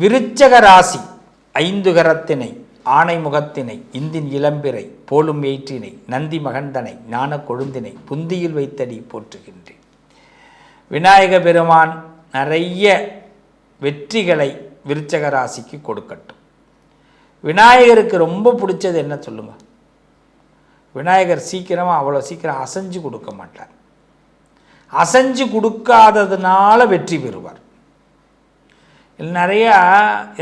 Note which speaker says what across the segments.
Speaker 1: விருச்சக ராசி ஐந்து கரத்தினை ஆனை முகத்தினை இந்தின் இளம்பிறை போலும் ஏற்றினை நந்தி மகந்தனை ஞான கொழுந்தினை புந்தியில் வைத்தடி போற்றுகின்றேன். விநாயக பெருமான் நிறைய வெற்றிகளை விருச்சக ராசிக்கு கொடுக்கட்டும். விநாயகருக்கு ரொம்ப பிடிச்சது என்ன சொல்லுங்க? விநாயகர் சீக்கிரமாக அவ்வளோ சீக்கிரம் அசைஞ்சு கொடுக்க மாட்டார். அசைஞ்சு கொடுக்காததுனால வெற்றி பெறுவார். நிறையா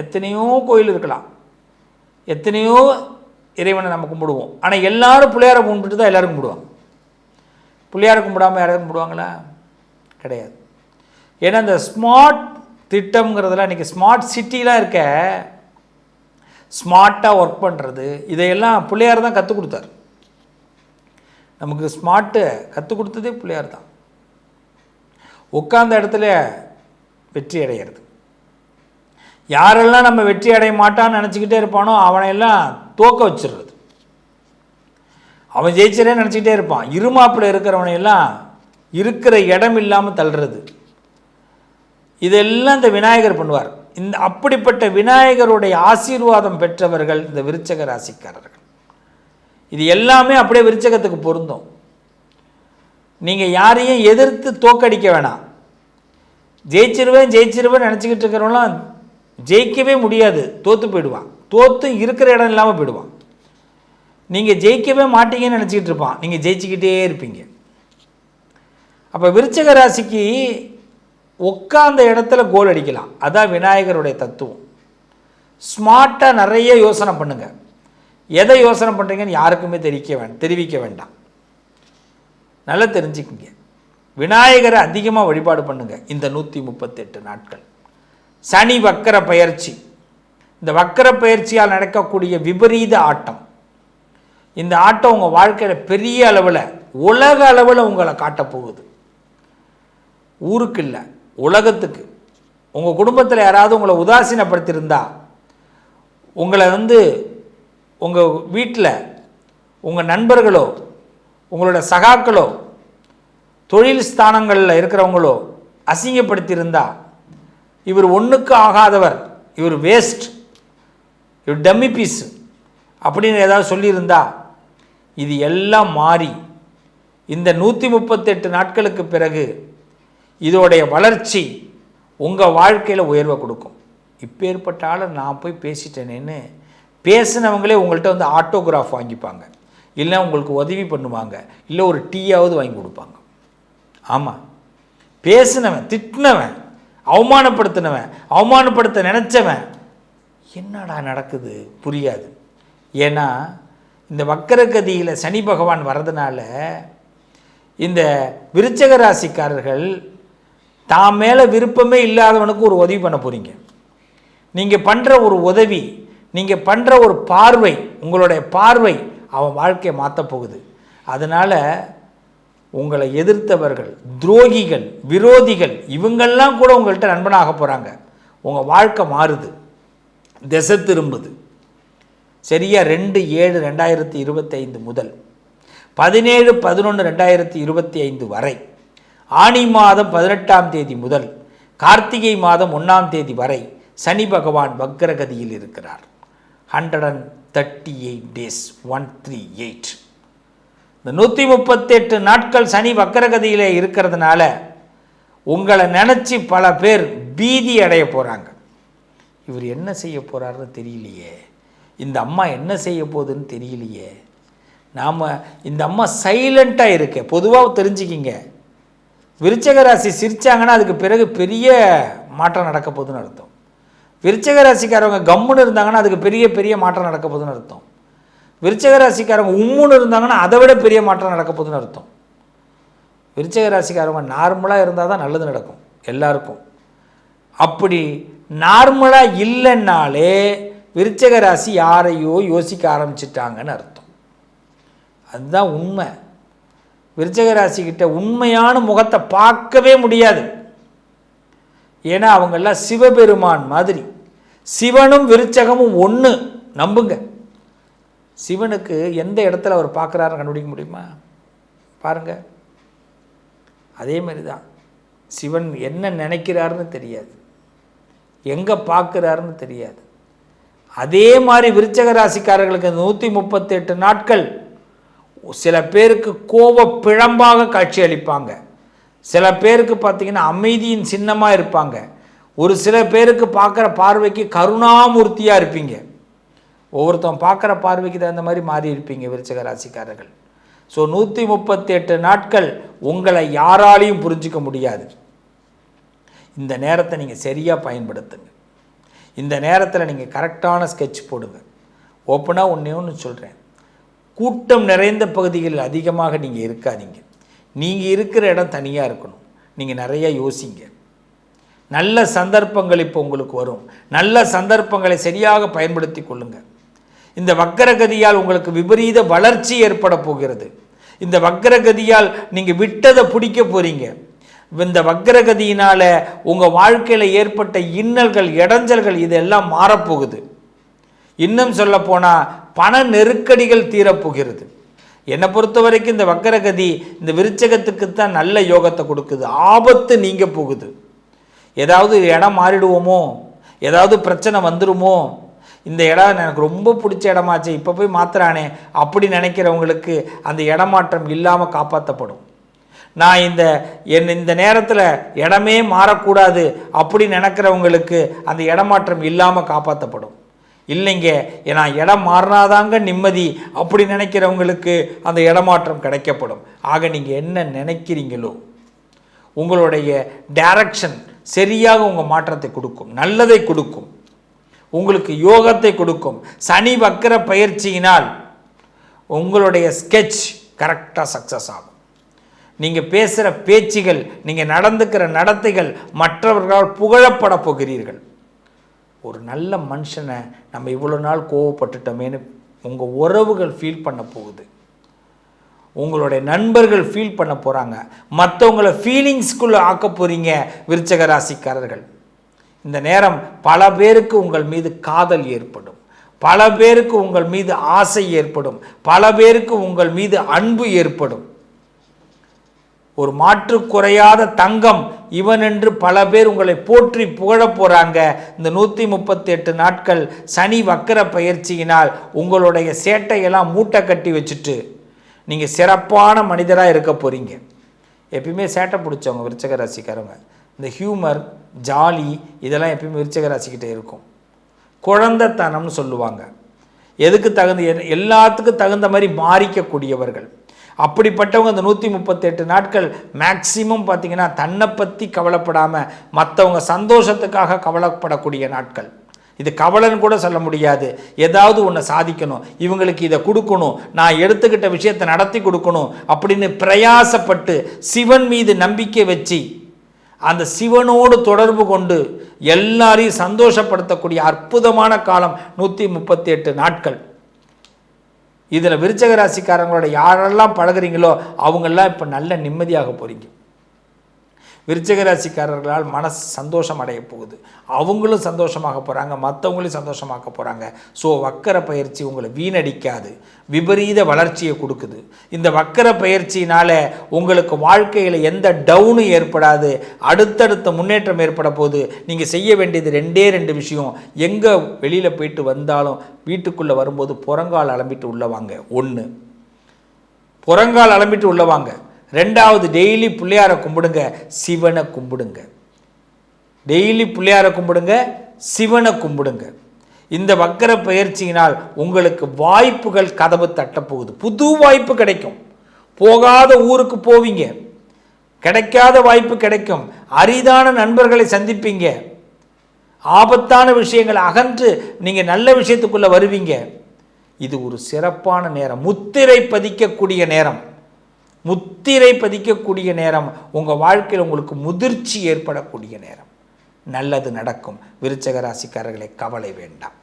Speaker 1: எத்தனையோ கோயில் இருக்கலாம். எத்தனையோ இறைவனை நம்ம கும்பிடுவோம். ஆனால் எல்லாரும் பிள்ளையாரை கும்பிட்டு தான் எல்லோரும் கும்பிடுவாங்க. பிள்ளையாரை கும்பிடாமல் யாரும் கும்பிடுவாங்களா? கிடையாது. ஏன்னா இந்த ஸ்மார்ட் திட்டம்ங்கிறதுலாம் இன்றைக்கி ஸ்மார்ட் சிட்டிலாம் இருக்க ஸ்மார்ட்டாக ஒர்க் பண்ணுறது இதையெல்லாம் பிள்ளையார் தான் கற்றுக் கொடுத்தாரு. நமக்கு ஸ்மார்ட்டு கற்றுக் கொடுத்ததே பிள்ளையார் தான். உட்கார்ந்த இடத்துல வெற்றி அடையிறது. யாரெல்லாம் நம்ம வெற்றி அடைய மாட்டான்னு நினச்சிக்கிட்டே இருப்பானோ அவனையெல்லாம் தோக்க வச்சிடுறது. அவன் ஜெயிச்சரே நினச்சிக்கிட்டே இருப்பான். இருமாப்பில் இருக்கிறவனையெல்லாம் இருக்கிற இடம் இல்லாமல் தள்ளுறது. இதெல்லாம் இந்த விநாயகர் பண்ணுவார். இந்த அப்படிப்பட்ட விநாயகருடைய ஆசீர்வாதம் பெற்றவர்கள் இந்த விருச்சக ராசிக்காரர்கள். இது எல்லாமே அப்படியே விருச்சகத்துக்கு பொருந்தும். நீங்கள் யாரையும் எதிர்த்து தோக்கடிக்க வேணாம். ஜெயிச்சிருவேன் ஜெயிச்சிருவேன் நினச்சிக்கிட்டு இருக்கிறவங்களாம் ஜெயிக்கவே முடியாது. தோற்று போயிடுவான். தோற்று இருக்கிற இடம் இல்லாமல் போயிடுவான். நீங்கள் ஜெயிக்கவே மாட்டீங்கன்னு நினச்சிக்கிட்டு இருப்பான். நீங்கள் ஜெயிச்சுக்கிட்டே இருப்பீங்க. அப்போ விருச்சக ராசிக்கு உட்காந்த இடத்துல கோல் அடிக்கலாம். அதான் விநாயகருடைய தத்துவம். ஸ்மார்ட்டாக நிறைய யோசனை பண்ணுங்கள் எதை யோசனை பண்ணுறீங்கன்னு யாருக்குமே தெரிவிக்க வேண்டாம் தெரிவிக்க வேண்டாம். நல்லா தெரிஞ்சுக்குங்க. விநாயகரை அதிகமாக வழிபாடு பண்ணுங்கள் இந்த நூற்றி முப்பத்தெட்டு நாட்கள். சனி வக்கர பயிற்சி. இந்த வக்கர பயிற்சியால் நடக்கக்கூடிய விபரீத ஆட்டம். இந்த ஆட்டம் உங்கள் வாழ்க்கையில் பெரிய அளவில் உலக அளவில் உங்களை காட்டப்போகுது ஊருக்கு இல்லை உலகத்துக்கு. உங்கள் குடும்பத்தில் யாராவது உங்களை உதாசீனப்படுத்தியிருந்தா உங்களை வந்து உங்கள் வீட்டில் உங்கள் நண்பர்களோ உங்களோட சகாக்களோ தொழில் ஸ்தானங்களில் இருக்கிறவங்களோ அசிங்கப்படுத்தியிருந்தால் இவர் ஒன்றுக்கு ஆகாதவர். இவர் வேஸ்ட் இவர் டம்மி பீஸ் அப்படின்னு ஏதாவது சொல்லியிருந்தா இது எல்லாம் மாறி இந்த நூற்றி முப்பத்தெட்டு நாட்களுக்கு பிறகு இதோடைய வளர்ச்சி உங்கள் வாழ்க்கையில் உயர்வை கொடுக்கும். இப்பேற்பட்ட ஆளை நான் போய் பேசிட்டேனேன்னு பேசினவங்களே உங்கள்கிட்ட வந்து ஆட்டோகிராஃப் வாங்கிப்பாங்க. இல்லை உங்களுக்கு உதவி பண்ணுவாங்க. இல்லை ஒரு டீயாவது வாங்கி கொடுப்பாங்க. ஆமாம் பேசினவன் திட்டினவன் அவமானப்படுத்தினவன் அவமானப்படுத்த நினச்சவன். என்னடா நடக்குது? புரியாது. ஏன்னா இந்த வக்கரகதியில் சனி பகவான் வரதுனால இந்த விருச்சக ராசிக்காரர்கள் தான் மேலே விருப்பமே இல்லாதவனுக்கு ஒரு உதவி பண்ண போகிறீங்க நீங்கள் பண்ணுற ஒரு உதவி நீங்கள் பண்ணுற ஒரு பார்வை உங்களுடைய பார்வை அவன் வாழ்க்கையை மாற்ற போகுது. அதனால் உங்களை எதிர்த்தவர்கள் துரோகிகள் விரோதிகள் இவங்கெல்லாம் கூட உங்கள்கிட்ட நண்பனாக போகிறாங்க உங்கள் வாழ்க்கை மாறுது. திசை திரும்புது. சரியா ரெண்டு ஏழு ரெண்டாயிரத்தி இருபத்தைந்து முதல் பதினேழு பதினொன்று ரெண்டாயிரத்தி இருபத்தி ஐந்து வரை ஆனி மாதம் பதினெட்டாம் தேதி முதல் கார்த்திகை மாதம் ஒன்றாம் தேதி வரை சனி பகவான் வக்ரகதியில் இருக்கிறார். Hundred and thirty eight days one three eight இந்த நூற்றி முப்பத்தெட்டு நாட்கள் சனி வக்கரகதியில் இருக்கிறதுனால உங்களை நினச்சி பல பேர் பீதி அடைய போகிறாங்க இவர் என்ன செய்ய போகிறாருன்னு தெரியலையே. இந்த அம்மா என்ன செய்ய போகுதுன்னு தெரியலையே. நாம் இந்த அம்மா சைலண்ட்டாக இருக்க. பொதுவாக தெரிஞ்சுக்கிங்க. விருச்சக ராசி சிரிச்சாங்கன்னா அதுக்கு பிறகு பெரிய மாற்றம் நடக்க போகுதுன்னு அர்த்தம். விருச்சக ராசிக்காரவங்க கம்முன்னு இருந்தாங்கன்னா அதுக்கு பெரிய பெரிய மாற்றம் நடக்க போகுதுன்னு அர்த்தம். விருச்சக ராசிக்காரவங்க உம்முன்னு இருந்தாங்கன்னா அதை விட பெரிய மாற்றம் நடக்க போகுதுன்னு அர்த்தம். விருச்சக ராசிக்காரவங்க நார்மலாக இருந்தால் தான் நல்லது நடக்கும் எல்லாருக்கும். அப்படி நார்மலாக இல்லைன்னாலே விருச்சக ராசி யாரையோ யோசிக்க ஆரம்பிச்சிட்டாங்கன்னு அர்த்தம். அதுதான் உண்மை. விருச்சக ராசிக்கிட்ட உண்மையான முகத்தை பார்க்கவே முடியாது. ஏன்னா அவங்கெல்லாம் சிவபெருமான் மாதிரி. சிவனும் விருச்சகமும் ஒன்று நம்புங்க. சிவனுக்கு எந்த இடத்துல அவர் பார்க்குறாருன்னு கண்டுபிடிக்க முடியுமா? பாருங்கள் அதே மாதிரி தான் சிவன் என்ன நினைக்கிறாருன்னு தெரியாது. எங்கே பார்க்குறாருன்னு தெரியாது. அதே மாதிரி விருச்சக ராசிக்காரர்களுக்கு நூற்றி முப்பத்தெட்டு நாட்கள் சில பேருக்கு கோப பிழம்பாக காட்சி அளிப்பாங்க. சில பேருக்கு பார்த்தீங்கன்னா அமைதியின் சின்னமாக இருப்பாங்க. ஒரு சில பேருக்கு பார்க்குற பார்வைக்கு கருணாமூர்த்தியாக இருப்பீங்க. ஒவ்வொருத்தன் பார்க்குற பார்வைக்கு தகுந்த மாதிரி மாறி இருப்பீங்க விருச்சக ராசிக்காரர்கள். ஸோ நூற்றி முப்பத்தி எட்டு நாட்கள் உங்களை யாராலையும் புரிஞ்சிக்க முடியாது. இந்த நேரத்தை நீங்கள் சரியாக பயன்படுத்துங்க. இந்த நேரத்தில் நீங்கள் கரெக்டான ஸ்கெட்ச் போடுங்க. ஓப்பனாக ஒன்றே ஒன்று சொல்கிறேன் கூட்டம் நிறைந்த பகுதிகளில் அதிகமாக நீங்கள் இருக்காதீங்க. நீங்கள் இருக்கிற இடம் தனியாக இருக்கணும். நீங்கள் நிறைய யோசிங்க. நல்ல சந்தர்ப்பங்கள் இப்போ உங்களுக்கு வரும். நல்ல சந்தர்ப்பங்களை சரியாக பயன்படுத்தி கொள்ளுங்கள் இந்த வக்கரகதியால் உங்களுக்கு விபரீத வளர்ச்சி ஏற்பட போகிறது. இந்த வக்கரகதியால் நீங்கள் விட்டதை பிடிக்க போகிறீங்க இந்த வக்கரகதியினால் உங்கள் வாழ்க்கையில் ஏற்பட்ட இன்னல்கள் இடைஞ்சல்கள் இதெல்லாம் மாறப்போகுது. இன்னும் சொல்ல போனால் பண நெருக்கடிகள் தீரப்போகிறது. என்னை பொறுத்த வரைக்கும் இந்த வக்கரகதி இந்த விருச்சகத்துக்கு தான் நல்ல யோகத்தை கொடுக்குது. ஆபத்து நீங்கள் போகுது. ஏதாவது இடம் மாறிடுவோமோ? ஏதாவது பிரச்சனை வந்துடுமோ இந்த இடம் எனக்கு ரொம்ப பிடிச்ச இடமாச்சு இப்போ போய் மாற்றுறானே அப்படி நினைக்கிறவங்களுக்கு அந்த இடமாற்றம் இல்லாமல் காப்பாற்றப்படும் நான் இந்த என் இந்த நேரத்தில் இடமே மாறக்கூடாது அப்படி நினைக்கிறவங்களுக்கு அந்த இடமாற்றம் இல்லாமல் காப்பாற்றப்படும் இல்லைங்க நான் இடம் மாறினாதாங்க நிம்மதி அப்படி நினைக்கிறவங்களுக்கு அந்த இடமாற்றம் கிடைக்கப்படும். ஆக நீங்கள் என்ன நினைக்கிறீங்களோ உங்களுடைய டைரக்ஷன் சரியாக உங்கள் மாற்றத்தை கொடுக்கும் நல்லதை கொடுக்கும். உங்களுக்கு யோகத்தை கொடுக்கும். சனி வக்கர பயிற்சியினால் உங்களுடைய ஸ்கெட்ச் கரெக்டாக சக்ஸஸ் ஆகும். நீங்கள் பேசுகிற பேச்சுகள் நீங்கள் நடந்துக்கிற நடத்தைகள் மற்றவர்களால் புகழப்பட போகிறீர்கள். ஒரு நல்ல மனுஷனை நம்ம இவ்வளோ நாள் கோவப்பட்டுட்டோமேனு உங்கள் உறவுகள் ஃபீல் பண்ண போகுது. உங்களுடைய நண்பர்கள் ஃபீல் பண்ண போகிறாங்க மற்றவங்கள ஃபீலிங்ஸ்குள்ளே ஆக்க போகிறீங்க விருச்சக ராசிக்காரர்கள். இந்த நேரம் பல பேருக்கு உங்கள் மீது காதல் ஏற்படும். பல பேருக்கு உங்கள் மீது ஆசை ஏற்படும். பல பேருக்கு உங்கள் மீது அன்பு ஏற்படும். ஒரு மாற்று குறையாத தங்கம் இவன் என்று பல பேர் உங்களை போற்றி புகழப் போகிறாங்க இந்த நூற்றி முப்பத்தி எட்டு நாட்கள் சனி வக்கர பயிற்சியினால் உங்களுடைய சேட்டையெல்லாம் மூட்டை கட்டி வச்சுட்டு நீங்கள் சிறப்பான மனிதராக இருக்க போகிறீங்க எப்பயுமே சேட்டை பிடிச்சவங்க விருச்சக ராசிக்காரங்க. இந்த ஹியூமர் ஜாலி இதெல்லாம் எப்பயுமே விருச்சக ராசிக்கிட்டே இருக்கும். குழந்தைத்தனம்னு சொல்லுவாங்க. எதுக்கு தகுந்த எல்லாத்துக்கும் தகுந்த மாதிரி மாறிக்கக்கூடியவர்கள். அப்படிப்பட்டவங்க இந்த நூற்றி முப்பத்தெட்டு நாட்கள் மேக்சிமம் பார்த்தீங்கன்னா தன்னை பற்றி கவலைப்படாமல் மற்றவங்க சந்தோஷத்துக்காக கவலைப்படக்கூடிய நாட்கள். இது கவலைன்னு கூட சொல்ல முடியாது. ஏதாவது ஒன்று சாதிக்கணும். இவங்களுக்கு இதை கொடுக்கணும். நான் எடுத்துக்கிட்ட விஷயத்தை நடத்தி கொடுக்கணும் அப்படின்னு பிரயாசப்பட்டு சிவன் மீது நம்பிக்கை வச்சு அந்த சிவனோடு தொடர்பு கொண்டு எல்லாரையும் சந்தோஷப்படுத்தக்கூடிய அற்புதமான காலம் நூற்றி முப்பத்தி எட்டு நாட்கள். இதில் விருச்சக ராசிக்காரங்களோட யாரெல்லாம் பழகுறீங்களோ அவங்கெல்லாம் இப்போ நல்ல நிம்மதியாக போகிறீங்க விருச்சக ராசிக்காரர்களால் மனசு சந்தோஷம் அடைய போகுது. அவங்களும் சந்தோஷமாக போகிறாங்க மற்றவங்களையும் சந்தோஷமாக்க போகிறாங்க ஸோ வக்கர பயிற்சி உங்களை வீணடிக்காது. விபரீத வளர்ச்சியை கொடுக்குது. இந்த வக்கர பயிற்சியினால் உங்களுக்கு வாழ்க்கையில் எந்த டவுனும் ஏற்படாது. அடுத்தடுத்த முன்னேற்றம் ஏற்பட போது நீங்கள் செய்ய வேண்டியது ரெண்டே ரெண்டு விஷயம். எங்கே வெளியில் போயிட்டு வந்தாலும் வீட்டுக்குள்ளே வரும்போது புறங்கால் அலம்பிட்டு உள்ள வாங்க. ஒன்று புறங்கால் அலம்பிட்டு உள்ள வாங்க. ரெண்டாவது டெய்லி பிள்ளையாரை கும்பிடுங்க சிவனை கும்பிடுங்க. டெய்லி பிள்ளையாரை கும்பிடுங்க சிவனை கும்பிடுங்க. இந்த வக்கர பயிற்சியினால் உங்களுக்கு வாய்ப்புகள் கதவு தட்டப்போகுது. புது வாய்ப்பு கிடைக்கும். போகாத ஊருக்கு போவீங்க. கிடைக்காத வாய்ப்பு கிடைக்கும். அரிதான நண்பர்களை சந்திப்பீங்க. ஆபத்தான விஷயங்களை அகன்று நீங்கள் நல்ல விஷயத்துக்குள்ளே வருவீங்க. இது ஒரு சிறப்பான நேரம். முத்திரை பதிக்கக்கூடிய நேரம். முத்திரை பதிக்கக்கூடிய நேரம் உங்கள் வாழ்க்கையில் உங்களுக்கு முதிர்ச்சி ஏற்படக்கூடிய நேரம். நல்லது நடக்கும். விருச்சக ராசிக்காரர்களை கவலை வேண்டாம்.